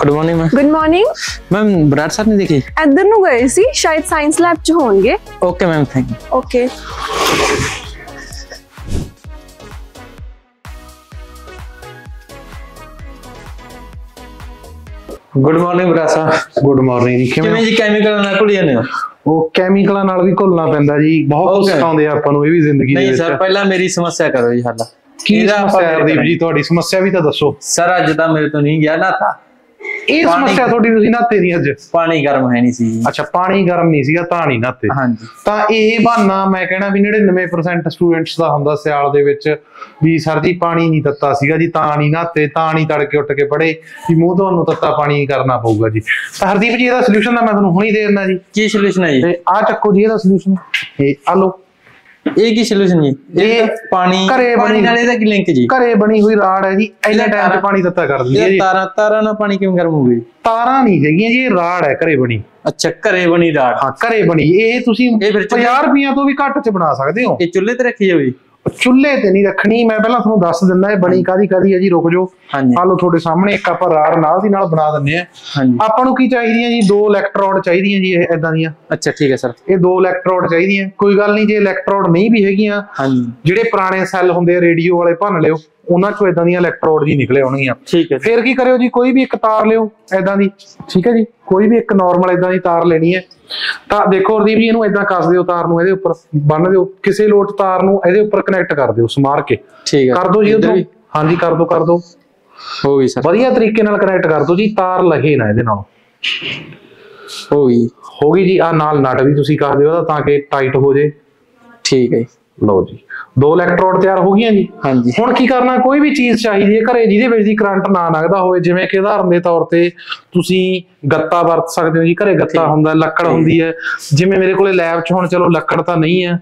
Good morning ma'am good morning ma'am Brar sir ਨੇ ਦੇਖੀ ਇੱਧਰ ਨੂੰ ਗਏ ਸੀ ਸ਼ਾਇਦ ਸਾਇੰਸ ਲੈਬ ਚ ਹੋਣਗੇ okay ma'am thank you okay good morning Brar Sahib good morning ji ਕਿਵੇਂ ਕਿਵੇਂ ਜੀ ਕੈਮੀਕਲ ਨਾਲ ਘੁਲ ਜਾਂਦੇ ਹੋ ਉਹ ਕੈਮੀਕਲਾਂ ਨਾਲ ਵੀ ਘੁਲਣਾ ਪੈਂਦਾ ਜੀ। ਬਹੁਤ ਕੁਝ Okay. ਸਿਖਾਉਂਦੇ ਆ ਆਪਾਂ ਨੂੰ ਇਹ ਵੀ ਜ਼ਿੰਦਗੀ ਦੇ ਨਹੀਂ ਸਰ ਵਿੱਚ ਪਹਿਲਾਂ ਮੇਰੀ ਸਮੱਸਿਆ ਕਰੋ ਜੀ ਹੱਲ। ਕੀ ਸਮੱਸਿਆ ਹੈ ਹਰਦੀਪ ਜੀ ਤੁਹਾਡੀ ਸਮੱਸਿਆ ਵੀ ਤਾਂ ਦੱਸੋ। ਸਰ ਅੱਜ ਤਾਂ ਮੇਰੇ ਤੋਂ ਨਹੀਂ ਗਿਆ ਨਾ ਤਾਂ। ਇਹ ਸਮੱਸਿਆ ਤੁਹਾਡੀ ਤੁਸੀਂ ਨਾਤੇ ਨਹੀਂ ਅੱਜ। ਪਾਣੀ ਗਰਮ ਹੈ ਨਹੀਂ ਸੀ ਅੱਛਾ ਪਾਣੀ ਗਰਮ ਨਹੀਂ ਸੀਗਾ ਤਾਂ ਨਹੀਂ ਨਾਤੇ। ਹਾਂਜੀ। ਤਾਂ ਇਹ ਬਹਾਨਾ ਮੈਂ ਕਹਿਣਾ ਵੀ 99% ਸਟੂਡੈਂਟਸ ਦਾ ਹੁੰਦਾ ਸਿਆਲ ਦੇ ਵਿੱਚ ਵੀ ਸਰ ਜੀ ਪਾਣੀ ਨਹੀਂ ਤੱਤਾ ਸੀਗਾ ਜੀ ਤਾਂ ਨਹੀਂ ਨਾਤੇ ਤਾਂ ਨਹੀਂ ਤੜਕੇ ਉੱਠ ਕੇ ਪੜੇ ਵੀ ਮੂੰਹ ਤੁਹਾਨੂੰ ਤੱਤਾ ਪਾਣੀ ਕਰਨਾ ਪਊਗਾ ਜੀ। ਤਾਂ ਹਰਦੀਪ ਜੀ ਇਹਦਾ ਸੋਲੂਸ਼ਨ ਤਾਂ ਮੈਂ ਤੁਹਾਨੂੰ ਹੁਣੀ ਦੇ ਦਿੰਦਾ ਜੀ। ਕੀ ਸੋਲੂਸ਼ਨ ਹੈ ਜੀ? ਤੇ ਆ ਚੱਕੋ ਜੀ ਇਹਦਾ ਸੋਲੂਸ਼ਨ ਇਹ ਆ ਲਓ। ਇਹ ਕੀ ਸੋਲੂਸ਼ਨ ਜੀ? ਇਹ ਪਾਣੀ ਘਰੇ ਪਾਣੀ ਬਣੀ- ਨਾਲ ਇਹਦਾ ਕੀ ਲਿੰਕ ਜੀ? ਘਰੇ ਬਣੀ ਹੋਈ ਰਾੜ ਹੈ ਜੀ ਇੰਨੇ ਟਾਈਮ 'ਚ ਪਾਣੀ ਤੱਤਾ ਕਰ ਦਿੰਦੀ ਹੈ ਜੀ। ਤਾਰਾਂ ਤਾਰਾਂ ਨਾਲ ਪਾਣੀ ਕਿਵੇਂ ਗਰਮ ਹੋ ਗਈ? ਤਾਰਾਂ ਨਹੀਂ ਹੈਗੀਆਂ ਜੀ ਇਹ ਰਾੜ ਹੈ ਘਰੇ ਬਣੀ। ਅੱਛਾ ਘਰੇ ਬਣੀ ਰਾੜ। ਹਾਂ ਘਰੇ ਬਣੀ। ਇਹ ਤੁਸੀਂ ਇਹ ਫਿਰ ਚੁੱਲ੍ਹੇ- 50 ਰੁਪਈਆ ਤੋਂ ਵੀ ਘੱਟ 'ਚ ਬਣਾ ਸਕਦੇ ਹੋ। ਇਹ ਚੁੱਲ੍ਹੇ ਤੇ ਰੱਖੀ ਜਾਵੇ ਚੁੱਲ੍ਹੇ ਤੇ ਨਹੀਂ ਰੱਖਣੀ ਮੈਂ ਪਹਿਲਾਂ ਤੁਹਾਨੂੰ ਦੱਸ ਦਿੰਦਾ ਇਹ ਬਣੀ ਕਾਦੀ ਕਾਦੀ ਹੈ ਜੀ ਰੁਕ ਜਾਓ। ਹਾਂਜੀ। ਆ ਲਓ ਤੁਹਾਡੇ ਸਾਹਮਣੇ ਇੱਕ ਆਪਾਂ ਰਾੜ ਨਾਲ ਦੀ ਨਾਲ ਬਣਾ ਦਿੰਨੇ ਆ ਹਾਂਜੀ। ਆਪਾਂ ਨੂੰ ਕੀ ਚਾਹੀਦੀਆਂ ਜੀ ਦੋ ਇਲੈਕਟ੍ਰੋਡ ਚਾਹੀਦੀਆਂ ਜੀ ਇਹ ਇਦਾਂ ਦੀਆਂ। ਅੱਛਾ ਠੀਕ ਹੈ ਸਰ। ਇਹ ਦੋ ਇਲੈਕਟ੍ਰੋਡ ਚਾਹੀਦੀਆਂ। ਕੋਈ ਗੱਲ ਨਹੀਂ ਜੇ ਇਲੈਕਟ੍ਰੋਡ ਨਹੀਂ ਵੀ ਹੈਗੀਆਂ ਹਾਂਜੀ। ਜਿਹੜੇ ਪੁਰਾਣੇ ਸੈੱਲ ਹੁੰਦੇ ਆ ਰੇਡੀਓ ਵਾਲੇ ਭੰਨ ਲਿਓ। ਉਹਨਾਂ ਚੋਂ ਇਦਾਂ ਦੀਆਂ ਇਲੈਕਟ੍ਰੋਡ ਜੀ ਨਿਕਲੇ ਆਉਣਗੀਆਂ ਠੀਕ ਹੈ ਫਿਰ ਕੀ ਕਰਿਓ ਜੀ ਕੋਈ ਵੀ ਇੱਕ ਤਾਰ ਲਿਓ ਐਦਾਂ ਦੀ ਠੀਕ ਹੈ ਜੀ? ਕੋਈ ਵੀ ਇੱਕ ਨਾਰਮਲ ਐਦਾਂ ਦੀ ਤਾਰ ਲੈਣੀ ਹੈ। ਤਾਂ ਦੇਖੋ ਹਰਦੀਪ ਜੀ ਇਹਨੂੰ ਐਦਾਂ ਕੱਸ ਦਿਓ ਤਾਰ ਨੂੰ ਇਹਦੇ ਉੱਪਰ ਬੰਨ ਦਿਓ। ਕਿਸੇ ਲੋਟ ਤਾਰ ਨੂੰ ਇਹਦੇ ਉੱਪਰ ਕਨੈਕਟ ਕਰ ਦਿਓ ਸਮਾਰ ਕੇ। ਠੀਕ ਹੈ। ਕਰ ਦਿਓ ਜੀ ਇੱਧਰ ਉਧਰੋਂ। ਵੀ। ਹਾਂਜੀ ਕਰ ਦਿਓ ਕਰ ਦਿਓ ਹੋ ਗਈ ਸਰ। ਵਧੀਆ ਤਰੀਕੇ ਨਾਲ ਕਨੈਕਟ ਕਰ ਦਿਓ ਜੀ ਤਾਰ ਲਹੇ ਨਾ ਇਹਦੇ ਨਾਲ। ਹੋ ਗਈ। ਹੋ ਗਈ ਜੀ ਆ ਨਾਲ ਨਟ ਵੀ ਤੁਸੀਂ ਕਰ ਦਿਓ ਉਹਦਾ ਤਾਂ ਕਿ ਟਾਈਟ ਹੋ ਜੇ। ਠੀਕ ਹੈ ਜੀ। ਲਓ ਜੀ। ਦੋ ਇਲੈਕਟ੍ਰੋਡ ਤਿਆਰ ਹੋ ਗਈਆਂ ਜੀ। ਹਾਂਜੀ। ਹੁਣ ਕੀ ਕਰਨਾ ਕੋਈ ਵੀ ਚੀਜ਼ ਚਾਹੀਦੀ ਹੈ ਘਰੇ ਜਿਹਦੇ ਵਿੱਚ ਦੀ ਕਰੰਟ ਨਾ ਲੱਗਦਾ ਹੋਵੇ ਜਿਵੇਂ ਕਿ ਉਦਾਹਰਨ ਦੇ ਤੌਰ ਤੇ ਤੁਸੀਂ ਗੱਤਾ ਵਰਤ ਸਕਦੇ ਹੋ ਜੀ। ਘਰੇ ਗੱਤਾ। ਹੁੰਦਾ ਲੱਕੜ। ਹੁੰਦੀ ਹੈ। ਜਿਵੇਂ ਮੇਰੇ ਕੋਲੇ ਲੈਬ 'ਚ ਹੁਣ ਚਲੋ ਲੱਕੜ ਤਾਂ ਨਹੀਂ ਹੈ।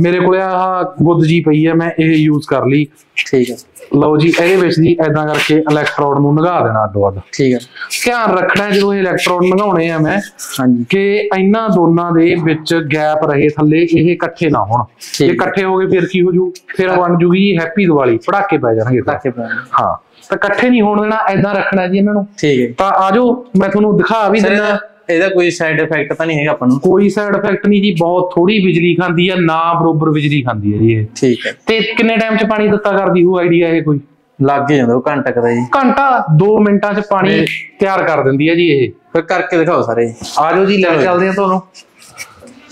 ਮੇਰੇ ਕੋਲੇ ਆਹ ਗੁੱਦ ਜੀ ਪਈ ਹੈ ਮੈਂ ਇਹ ਯੂਜ਼ ਕਰ ਲਈ। ਠੀਕ ਹੈ। ਲਓ ਜੀ ਇਹਦੇ ਵਿੱਚ ਦੀ ਐਦਾਂ ਕਰਕੇ ਇਲੈਕਟ੍ਰੋਡ ਨੂੰ ਲਗਾ ਦੇਣਾ ਅੱਡੋ ਅੱਡ। ਠੀਕ ਹੈ ਧਿਆਨ ਰੱਖਣਾ ਜਦੋਂ ਇਹ ਇਲੈਕਟ੍ਰੋਡ ਲਗਾਉਣੇ ਆ ਮੈਂ ਹਾਂਜੀ। ਕਿ ਇਹਨਾਂ ਦੋਨਾਂ ਦੇ ਵਿੱਚ ਗੈਪ ਰਹੇ ਥੱਲੇ ਇਹ ਇਕੱਠੇ ਨਾ ਹੋਣ। ਜੇ। ਇਕੱਠੇ ਹੋ ਗਏ ਫਿਰ ਕੀ ਹੋ ਜੂ? ਫਿਰ ਬਣ ਜੂਗੀ ਹੈਪੀ ਦੀਵਾਲੀ ਪੜਾਕੇ ਪੈ ਜਾਣਗੇ। ਰੱਖੇ ਪਏ ਹਾਂ ਤਾਂ ਇਕੱਠੇ ਨਹੀਂ ਹੋਣ ਦੇਣਾ ਐਦਾਂ ਰੱਖਣਾ ਜੀ ਇਹਨਾਂ ਨੂੰ। ਠੀਕ ਹੈ। ਤਾਂ ਆਜੋ ਮੈਂ ਤੁਹਾਨੂੰ ਦਿਖਾ ਵੀ ਦਿੰਦਾ। ਇਹਦਾ ਕੋਈ ਸਾਈਡ ਇਫੈਕਟ ਤਾਂ ਨਹੀਂ ਹੈਗਾ ਆਪਾਂ ਨੂੰ? ਕੋਈ ਸਾਈਡ ਇਫੈਕਟ ਨਹੀਂ ਜੀ ਬਹੁਤ ਥੋੜੀ ਬਿਜਲੀ ਖਾਂਦੀ ਹੈ ਨਾ ਬਰੋਬਰ ਬਿਜਲੀ ਖਾਂਦੀ ਹੈ ਜੀ ਇਹ। ਠੀਕ ਹੈ। ਤੇ ਕਿੰਨੇ ਟਾਈਮ 'ਚ ਪਾਣੀ ਦਿੱਤਾ ਕਰਦੀ ਹੋ ਆਈਡੀਆ ਇਹ ਕੋਈ? ਲੱਗ ਜਾਂਦਾ ਉਹ ਘੰਟਾ ਕਦਾ ਜੀ। ਘੰਟਾ 2 ਮਿੰਟਾਂ 'ਚ ਪਾਣੀ ਤੇ- ਤਿਆਰ ਕਰ ਦਿੰਦੀ ਹੈ ਜੀ ਇਹ। ਫਿਰ ਕਰਕੇ ਦਿਖਾਓ ਸਾਰੇ। ਆਜੋ ਜੀ ਲੈ। ਚੱਲਦੇ ਆ ਤੁਹਾਨੂੰ।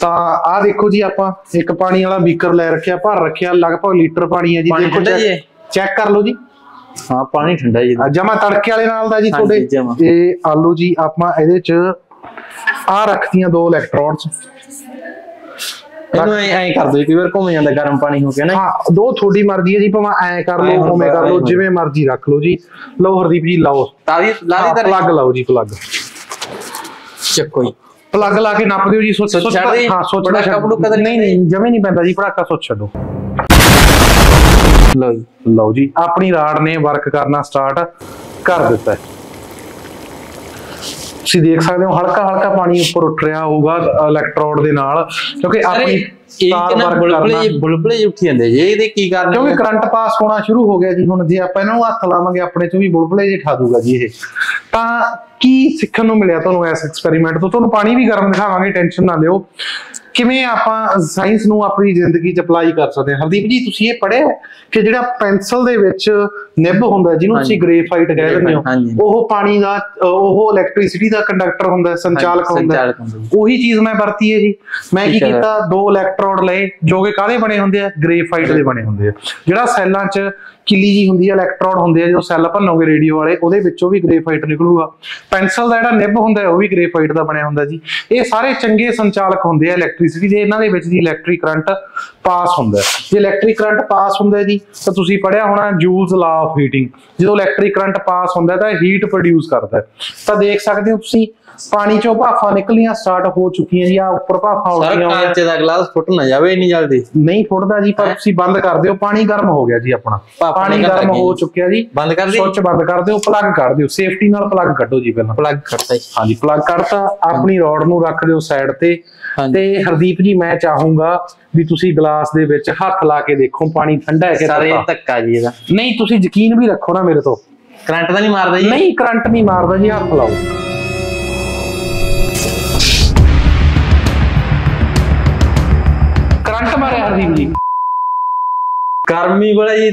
ਤਾਂ ਆਹ ਦੇਖੋ ਜੀ ਆਪਾਂ ਇੱਕ ਪਾਣੀ ਵਾਲਾ ਬੀਕਰ ਲੈ ਰੱਖਿਆ ਭਰ ਰੱਖਿਆ ਲਗਭਗ ਲੀਟਰ ਪਾਣੀ ਹੈ ਜੀ ਇਹ? ਚੈੱਕ ਕਰ ਲਓ ਜੀ। ਹਾਂ ਪਾਣੀ ਠੰਡਾ ਜੀ। ਜਮਾ ਤੜਕੇ ਵਾਲੇ ਨਾਲ ਦਾ ਜੀ ਤੁਹਾਡੇ। ਜਮਾਂ। ਇਹ ਆਲੂ ਜੀ ਆਪਾਂ ਇਹਦੇ ਚ ਆ ਰੱਖਤੀਆਂ ਦੋ ਇਲੈਕਟ੍ਰੋਡਸ ਇਹਨੂੰ ਐਂ ਐਂ ਕਰ ਜੀ, ਕਈ ਵਾਰ ਘੁੰਮ ਜਾਂਦਾ ਗਰਮ ਪਾਣੀ ਹੋ ਕੇ ਨਾ। ਹਾਂ ਦੋ ਤੁਹਾਡੀ ਮਰਜ਼ੀ ਹੈ ਜੀ ਭਾਵੇਂ ਐ ਕਰ ਲਓ ਉਵੇਂ ਕਰ ਲਓ। ਜਿਵੇਂ ਮਰਜ਼ੀ ਰੱਖ ਲਓ ਜੀ। ਲਓ ਹਰਦੀਪ ਜੀ ਲਾਓ। ਤਾਦੀ ਲਾ ਦੀ ਤਾਂ ਪਲੱਗ ਲਾਓ ਜੀ ਪਲੱਗ ਚੱਕੋ ਜੀ। ਪਲੱਗ ਲਾ ਕੇ ਨੱਪ ਦਿਓ ਜੀ ਸੁੱਚ ਸੁੱਚ? ਹਾਂ ਸੁੱਚ ਛੱਡ- ਪਟੂਕਾ ਤਾਂ ਨਹੀਂ ਨਹੀਂ ਜਮੇ ਨਹੀਂ ਪੈਂਦਾ ਜੀ ਪੜਾਕਾ ਸੁੱਚ ਛੱਡੋ। ਲਓ ਲਓ ਜੀ ਆਪਣੀ ਰਾਡ ਨੇ ਵਰਕ ਕਰਨਾ ਸਟਾਰਟ ਕਰ ਦਿੱਤਾ ਹੈ। ਤੁਸੀਂ ਦੇਖ ਸਕਦੇ ਹੋ ਹਲਕਾ ਹਲਕਾ ਪਾਣੀ ਉੱਪਰ ਉੱਠ ਰਿਹਾ ਹੋਊਗਾ ਇਲੈਕਟ੍ਰੋਡ ਦੇ ਨਾਲ ਕਿਉਂਕਿ ਆਪਣੀ ਤਾਰ ਨਾ ਬੁਲਬੁਲੇ ਬੁਲਬੁਲੇ ਉੱਠੀ ਜਾਂਦੇ ਜੀ ਇਹਦੇ ਕੀ ਕਾਰਨ ਕਿਉਂਕਿ? ਕਰੰਟ ਪਾਸ ਹੋਣਾ ਸ਼ੁਰੂ ਹੋ ਗਿਆ ਜੀ ਹੁਣ ਜੇ ਆਪਾਂ ਇਹਨਾਂ ਨੂੰ ਹੱਥ ਲਾਵਾਂਗੇ ਆਪਣੇ ਚ ਵੀ ਬੁਲਬੁਲੇ ਜਿਹੇ ਠਾ ਦੂਗਾ ਜੀ ਇਹ। ਤਾਂ ਕੀ ਸਿੱਖਣ ਨੂੰ ਮਿਲਿਆ ਤੁਹਾਨੂੰ ਇਸ ਐਕਸਪੈਰੀਮੈਂਟ ਤੋਂ? ਤੁਹਾਨੂੰ ਪਾਣੀ ਵੀ ਗਰਮ ਦਿਖਾਵਾਂਗੇ ਟੈਨਸ਼ਨ ਨਾ ਲਿਓ। ਕਿਵੇਂ ਆਪਾਂ ਸਾਇੰਸ ਨੂੰ ਆਪਣੀ ਜ਼ਿੰਦਗੀ 'ਚ ਅਪਲਾਈ ਕਰ ਸਕਦੇ ਹਾਂ ਹਰਦੀਪ ਜੀ ਤੁਸੀਂ ਇਹ ਪੜ੍ਹਿਆ ਕਿ ਜਿਹੜਾ ਪੈਨਸਲ ਦੇ ਵਿੱਚ ਨਿਬ ਹੁੰਦਾ ਜਿਹਨੂੰ ਤੁਸੀਂ। ਗ੍ਰੇਫਾਈਟ ਕਹਿ ਦਿੰਦੇ ਹੋ। ਉਹ ਪਾਣੀ ਦਾ ਉਹ ਇਲੈਕਟ੍ਰਿਸਿਟੀ ਦਾ ਕੰਡਕਟਰ ਹੁੰਦਾ ਸੰਚਾਲਕ ਹੁੰਦਾ। ਉਹੀ ਚੀਜ਼ ਮੈਂ ਵਰਤੀ ਹੈ ਜੀ ਮੈਂ ਕੀ। ਕੀਤਾ ਦੋ ਇਲੈਕਟ੍ਰੋਡ ਲਏ ਜੋ ਕਿ ਕਾਹਦੇ ਬਣੇ ਹੁੰਦੇ ਆ ਗ੍ਰੇਫਾਈਟ ਦੇ ਬਣੇ ਹੁੰਦੇ ਆ ਜਿਹੜਾ ਸੈੱਲਾਂ 'ਚ ਕਿੱਲੀ ਜੀ ਹੁੰਦੀ ਹੈ ਇਲੈਕਟ੍ਰੋਡ ਹੁੰਦੇ ਆ ਜਦੋਂ ਸੈੱਲ ਭੰਨੋਗੇ ਰੇਡੀਓ ਵਾਲੇ, ਉਹਦੇ ਵਿੱਚੋਂ ਵੀ ਗ੍ਰੇਫਾਈਟ ਨਿਕਲੂਗਾ। ਪੈਨਸਲ ਦਾ ਜਿਹੜਾ ਨਿਬ ਹੁੰਦਾ ਉਹ ਵੀ ਗ੍ਰੇਫਾਈਟ ਦਾ ਬਣਿਆ ਹੁੰਦਾ ਜੀ। ਇਹ ਸਾਰੇ ਚੰਗੇ ਸੰਚਾਲਕ ਹੁੰਦੇ ਆ ਇਲੈਕਟ੍ਰਿਸਿਟੀ ਦੇ, ਇਹਨਾਂ ਦੇ ਵਿੱਚ ਦੀ ਇਲੈਕਟ੍ਰਿਕ ਕਰੰਟ ਪਾਸ ਹੁੰਦਾ ਜੇ ਇਲੈਕਟ੍ਰਿਕ ਕਰੰਟ ਪਾਸ ਹੁੰਦਾ ਜੀ, ਤਾਂ ਤੁਸੀਂ ਪੜਿਆ ਹੋਣਾ ਜੂਲਸ ਲਾ ਆਫ ਹੀਟਿੰਗ ਜਦੋਂ ਇਲੈਕਟ੍ਰਿਕ ਕਰੰਟ ਪਾਸ ਹੁੰਦਾ ਤਾਂ ਹੀਟ ਪ੍ਰੋਡਿਊਸ ਕਰਦਾ ਤਾਂ ਦੇਖ ਸਕਦੇ ਹੋ ਤੁਸੀਂ ਪਾਣੀ ਚੋਂ ਭਾਫਾਂ ਨਿਕਲੀਆਂ ਸਟਾਰਟ ਹੋ ਚੁੱਕੀਆਂ ਜੀ ਆ ਉੱਪਰ ਭਾਫਾਂ ਸਰ ਉੱਠੀਆਂ ਹੋਈਆਂ। ਕਾਂਚ ਦਾ ਗਲਾਸ ਫੁੱਟ ਨਾ ਜਾਵੇ ਇੰਨੀ ਜਲਦੀ। ਨਹੀਂ ਫੁੱਟਦਾ ਜੀ ਪਰ? ਤੁਸੀਂ ਬੰਦ ਕਰ ਦਿਓ ਪਾਣੀ ਗਰਮ ਹੋ ਗਿਆ ਜੀ ਆਪਣਾ। ਪਾਣੀ ਗਰਮ ਹੋ। ਚੁੱਕਿਆ ਜੀ। ਬੰਦ ਕਰ ਦੀ ਸੁੱਚ ਬੰਦ ਕਰ ਦਿਓ ਪਲੱਗ ਕੱਢ ਦਿਓ ਸੇਫਟੀ ਨਾਲ ਪਲੱਗ ਕੱਢੋ ਜੀ ਪਹਿਲਾਂ। ਪਲੱਗ ਕਰਤਾ ਜੀ। ਹਾਂਜੀ ਪਲੱਗ ਕੱਢਤਾ ਆਪਣੀ ਰੋਡ ਨੂੰ ਰੱਖ ਦਿਓ ਸਾਈਡ ਤੇ। ਤੇ ਹਰਦੀਪ ਜੀ ਮੈਂ ਚਾਹੂੰਗਾ ਵੀ ਤੁਸੀਂ ਗਲਾਸ ਦੇ ਵਿੱਚ ਹੱਥ ਲਾ ਕੇ ਦੇਖੋ ਪਾਣੀ ਠੰਡਾ ਹੈ ਕਿ ਸਾਰੇ ਧੱਕਾ ਜੀ ਇਹਦਾ। ਨਹੀਂ ਤੁਸੀਂ ਯਕੀਨ ਵੀ ਰੱਖੋ ਨਾ ਮੇਰੇ ਤੋਂ। ਕਰੰਟ ਤਾਂ ਨਹੀਂ ਮਾਰਦਾ ਜੀ? ਨਹੀਂ ਕਰੰਟ ਨਹੀਂ ਮਾਰਦਾ ਜੀ ਹੱਥ ਲਾਓ। अजीब जी कर्मी बड़ा जी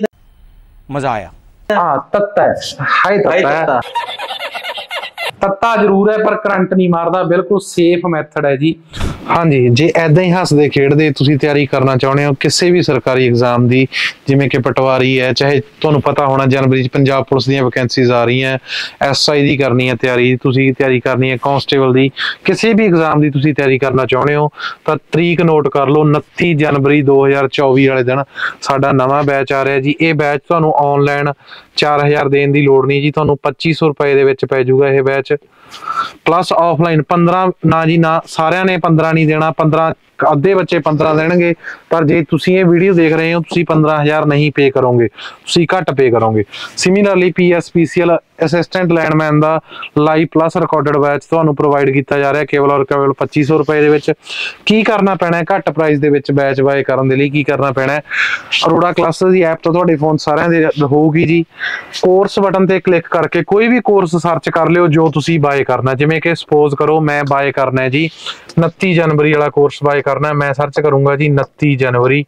मजा आया हाँ तत्ता है हाय तत्ता है ਤੱਤਾ ਜ਼ਰੂਰ ਹੈ, ਪਰ ਕਰੰਟ ਨਹੀਂ ਮਾਰਦਾ। ਬਿਲਕੁਲ ਸੇਫ ਮੈਥਡ ਹੈ ਜੀ। ਹਾਂਜੀ, ਜੇ ਐਦਾਂ ਹੀ ਹੱਸਦੇ, ਖੇਡਦੇ ਤੁਸੀਂ ਤਿਆਰੀ ਕਰਨਾ ਚਾਹੁੰਦੇ ਹੋ, ਕਿਸੇ ਵੀ ਸਰਕਾਰੀ ਐਗਜ਼ਾਮ ਦੀ, ਜਿਵੇਂ ਕਿ ਪਟਵਾਰੀ ਹੈ, ਚਾਹੇ ਤੁਹਾਨੂੰ ਪਤਾ ਹੋਣਾ ਜਨਵਰੀ ਚ ਪੰਜਾਬ ਪੁਲਿਸ ਦੀਆਂ ਵੈਕੈਂਸੀਜ਼ ਆ ਰਹੀਆਂ ਐਸਆਈ ਦੀ ਕਰਨੀ ਹੈ ਤਿਆਰੀ, ਤੁਸੀਂ ਤਿਆਰੀ ਕਰਨੀ ਹੈ ਕਾਂਸਟੇਬਲ ਦੀ, ਕਿਸੇ ਵੀ ਐਗਜ਼ਾਮ ਦੀ ਤੁਸੀਂ ਤਿਆਰੀ ਕਰਨਾ ਚਾਹੁੰਦੇ ਹੋ, ਤਾਂ ਤਰੀਕ ਨੋਟ ਕਰ ਲਓ 29 ਜਨਵਰੀ 2024 ਵਾਲੇ ਦਿਨ, ਸਾਡਾ ਨਵਾਂ ਬੈਚ ਆ ਰਿਹਾ ਜੀ। ਇਹ ਬੈਚ ਤੁਹਾਨੂੰ ਆਨਲਾਈਨ 4000 ਦੇਣ ਦੀ ਲੋੜ ਨਹੀਂ ਜੀ, ਤੁਹਾਨੂੰ 2500 ਰੁਪਏ ਦੇ ਵਿੱਚ ਪੈ ਜਾਊਗਾ ਇਹ ਬੈਚ ਪਲੱਸ ਆਫਲਾਈਨ 15 ਨਾ ਜੀ, ਨਾ ਸਾਰਿਆਂ ਨੇ 15 ਨਹੀਂ ਦੇਣਾ 15 ਅੱਧੇ ਬੱਚੇ 15 ਦੇਣਗੇ। ਪਰ ਜੇ ਤੁਸੀਂ ਇਹ ਵੀਡੀਓ ਦੇਖ ਰਹੇ ਹੋ, ਤੁਸੀਂ 15000 ਨਹੀਂ ਪੇ ਕਰੋਗੇ, ਤੁਸੀਂ ਘੱਟ ਪੇ ਕਰੋਗੇ। ਸਿਮਿਲਰਲੀ ਪੀਐਸਪੀਸੀਐਲ ਅਸਿਸਟੈਂਟ ਲੈਂਡਮੈਨ ਦਾ ਲਾਈਵ ਪਲੱਸ ਰਿਕਾਰਡਡ ਬੈਚ ਤੁਹਾਨੂੰ ਪ੍ਰੋਵਾਈਡ ਕੀਤਾ ਜਾ ਰਿਹਾ ਕੇਵਲ ਔਰ ਕੇਵਲ 2500 ਰੁਪਏ ਦੇ ਵਿੱਚ। ਕੀ ਕਰਨਾ ਪੈਣਾ ਹੈ? ਘੱਟ ਪ੍ਰਾਈਸ ਦੇ ਵਿੱਚ ਬੈਚ ਬਾਏ ਕਰਨ ਦੇ ਲਈ ਕੀ ਕਰਨਾ ਪੈਣਾ ਹੈ? ਅਰੋੜਾ ਕਲਾਸਿਸ ਦੀ ਐਪ ਤੋਂ ਤੁਹਾਡੇ ਫੋਨ ਸਾਰਿਆਂ ਦੇ ਹੋਊਗੀ ਜੀ। ਕੋਰਸ ਬਟਨ ਤੇ ਕਲਿੱਕ ਕਰਕੇ ਕੋਈ ਵੀ ਕੋਰਸ ਸਰਚ ਕਰ ਲਿਓ ਜੋ ਤੁਸੀਂ ਬਾਏ ਕਰਨਾ ਜਿਵੇਂ ਕਿ ਸਪੋਜ਼ ਕਰੋ ਮੈਂ ਬਾਏ ਕਰਨਾ ਹੈ ਜੀ। 29 ਜਨਵਰੀ ਵਾਲਾ ਕੋਰਸ ਬਾਏ ਕਰਨਾ ਮੈਂ ਸਰਚ ਕਰੂੰਗਾ ਜੀ 29 ਜਨਵਰੀ।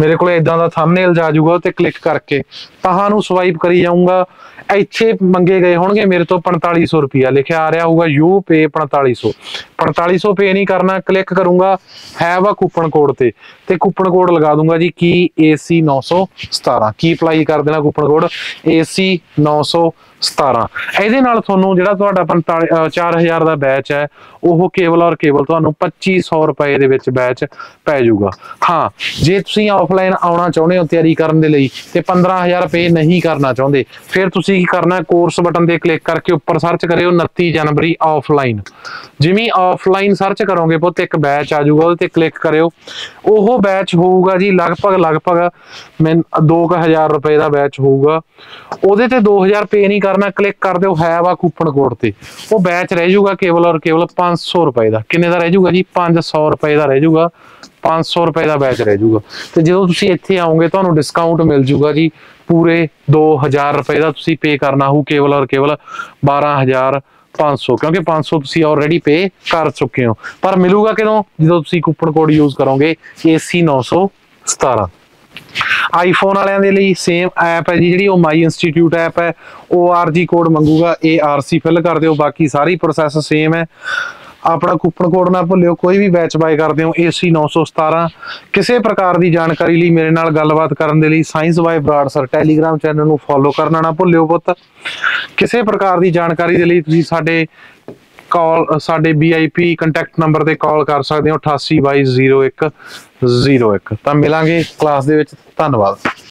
ਮੇਰੇ ਕੋਲ ਇਦਾਂ ਦਾ ਥੰਬਨੇਲ ਜਾ ਜਾਊਗਾ ਤੇ ਕਲਿੱਕ ਕਰਕੇ। ਤਾਹਾਂ ਨੂੰ ਸਵਾਈਪ ਕਰੀ ਜਾਊਂਗਾ। ਇੱਥੇ ਮੰਗੇ ਗਏ ਹੋਣਗੇ, ਮੇਰੇ ਤੋਂ 4500 ਰੁਪਇਆ ਲਿਖਿਆ ਆ ਰਿਹਾ ਹੋਊਗਾ, ਯੂ ਪੇ 4500 4500 ਪੇ ਨਹੀਂ ਕਰਨਾ ਕਲਿੱਕ ਕਰੂੰਗਾ ਹੈਵ ਆ ਕੂਪਨ ਕੋਡ ਤੇ। ਤੇ ਕੂਪਨ ਕੋਡ ਲਗਾ ਦੂੰਗਾ ਜੀ ਕੀ AC917 ਕੀ ਅਪਲਾਈ ਕਰ ਦੇਣਾ ਕੂਪਨ ਕੋਡ AC917 17 ਇਹਦੇ ਨਾਲ ਤੁਹਾਨੂੰ ਜਿਹੜਾ ਤੁਹਾਡਾ 4000 ਦਾ ਬੈਚ ਹੈ, ਉਹ ਕੇਵਲ ਔਰ ਕੇਵਲ ਤੁਹਾਨੂੰ 2500 ਰੁਪਏ ਦੇ ਵਿੱਚ ਬੈਚ ਪੈ ਜਾਊਗਾ। ਹਾਂ, ਜੇ ਤੁਸੀਂ ਆਫਲਾਈਨ ਆਉਣਾ ਚਾਹੁੰਦੇ ਹੋ ਤਿਆਰੀ ਕਰਨ ਦੇ ਲਈ ਤੇ 15000 ਰੁਪਏ ਨਹੀਂ ਕਰਨਾ ਚਾਹੁੰਦੇ, ਫਿਰ ਤੁਸੀਂ ਕੀ ਕਰਨਾ ਕੋਰਸ ਬਟਨ ਤੇ ਕਲਿੱਕ ਕਰਕੇ ਉੱਪਰ ਸਰਚ ਕਰਿਓ 29 ਜਨਵਰੀ ਆਫਲਾਈਨ ਜਿਵੇਂ ਆਫਲਾਈਨ ਸਰਚ ਕਰੋਗੇ ਪੁੱਤ, ਇੱਕ ਬੈਚ ਆ ਜਾਊਗਾ, ਉਹਦੇ ਤੇ ਕਲਿੱਕ ਕਰਿਓ। ਉਹ ਬੈਚ ਹੋਊਗਾ ਜੀ ਲਗਭਗ ਲਗਭਗ 2000 ਰੁਪਏ ਦਾ ਬੈਚ ਹੋਊਗਾ। ਉਹਦੇ ਤੇ 2000 ਰੁਪਏ ਨਹੀਂ ਕਰਨਾ ਕਲਿੱਕ ਕਰ ਦਿਓ ਹੈ ਵਾ ਕੂਪਨ ਕੋਡ ਤੇ। ਉਹ ਬੈਚ ਰਹਿ ਜਾਊਗਾ ਕੇਵਲ ਔਰ ਕੇਵਲ 500 ਰੁਪਏ ਦਾ। ਕਿੰਨੇ ਦਾ ਰਹਿ ਜਾਊਗਾ ਜੀ? 500 ਰੁਪਏ ਦਾ ਰਹਿ ਜਾਊਗਾ। 500 ਰੁਪਏ ਦਾ ਬੈਚ ਰਹਿ ਜਾਊਗਾ। ਤੇ ਜਦੋਂ ਤੁਸੀਂ ਇੱਥੇ ਆਓਗੇ, ਤੁਹਾਨੂੰ ਡਿਸਕਾਊਂਟ ਮਿਲ ਜਾਊਗਾ ਜੀ। ਪੂਰੇ 2000 ਰੁਪਏ ਦਾ ਤੁਸੀਂ ਪੇ ਕਰਨਾ ਹੋਊ, ਕੇਵਲ ਔਰ ਕੇਵਲ 12000 500 ਕਿਉਂਕਿ 500 ਤੁਸੀਂ ਆਲਰੇਡੀ ਪੇ ਕਰ ਚੁੱਕੇ ਹੋ। ਪਰ ਮਿਲੂਗਾ ਕਿਦੋਂ? ਜਦੋਂ ਤੁਸੀਂ ਕੂਪਨ ਕੋਡ ਯੂਜ਼ ਕਰੋਗੇ AC 917 ਆਈਫੋਨ ਵਾਲਿਆਂ ਦੇ ਲਈ ਸੇਮ ਐਪ ਹੈ ਜੀ, ਜਿਹੜੀ ਉਹ ਮਾਈ ਇੰਸਟੀਚਿਊਟ ਐਪ ਹੈ ORG ਕੋਡ ਮੰਗੂਗਾ ARC ਫਿਲ ਕਰ ਦਿਓ, ਬਾਕੀ ਸਾਰੀ ਪ੍ਰੋਸੈਸ ਸੇਮ ਹੈ। ਆਪਣਾ ਕੂਪਨ ਕੋਡ ਨਾ ਭੁੱਲਿਓ, ਕੋਈ ਵੀ ਬੈਚ ਬਾਈ ਕਰਦੇ ਹੋ AC 917 ਕਿਸੇ ਪ੍ਰਕਾਰ ਦੀ ਜਾਣਕਾਰੀ ਲਈ ਮੇਰੇ ਨਾਲ ਗੱਲਬਾਤ ਕਰਨ ਦੇ ਲਈ science by Brar sir telegram channel ਨੂੰ ਫੋਲੋ ਕਰਨਾ ਨਾ ਭੁੱਲਿਓ ਪੁੱਤ। ਕਿਸੇ ਪ੍ਰਕਾਰ ਦੀ ਜਾਣਕਾਰੀ ਦੇ ਲਈ ਤੁਸੀਂ ਸਾਡੇ ਕਾਲ ਸਾਡੇ VIP ਕੰਟੈਕਟ ਨੰਬਰ ਤੇ ਕਾਲ ਕਰ ਸਕਦੇ ਹੋ 88220101 ਤਾਂ ਮਿਲਾਂਗੇ ਕਲਾਸ ਦੇ ਵਿੱਚ। ਧੰਨਵਾਦ।